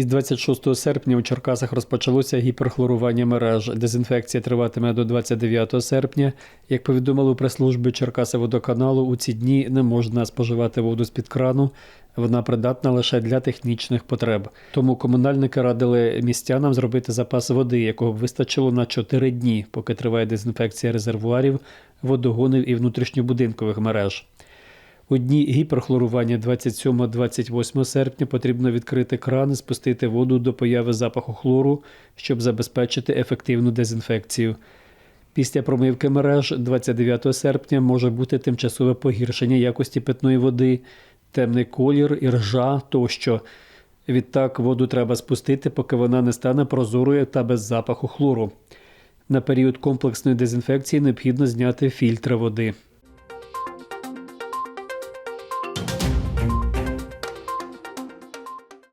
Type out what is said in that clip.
Із 26 серпня у Черкасах розпочалося гіперхлорування мереж. Дезінфекція триватиме до 29 серпня. Як повідомили у прес-службі Черкаси водоканалу, у ці дні не можна споживати воду з-під крану. Вона придатна лише для технічних потреб. Тому комунальники радили містянам зробити запас води, якого вистачило на 4 дні, поки триває дезінфекція резервуарів, водогонів і внутрішньобудинкових мереж. У дні гіперхлорування 27-28 серпня потрібно відкрити кран і спустити воду до появи запаху хлору, щоб забезпечити ефективну дезінфекцію. Після промивки мереж 29 серпня може бути тимчасове погіршення якості питної води, темний колір, іржа тощо. Відтак воду треба спустити, поки вона не стане прозорою та без запаху хлору. На період комплексної дезінфекції необхідно зняти фільтри води.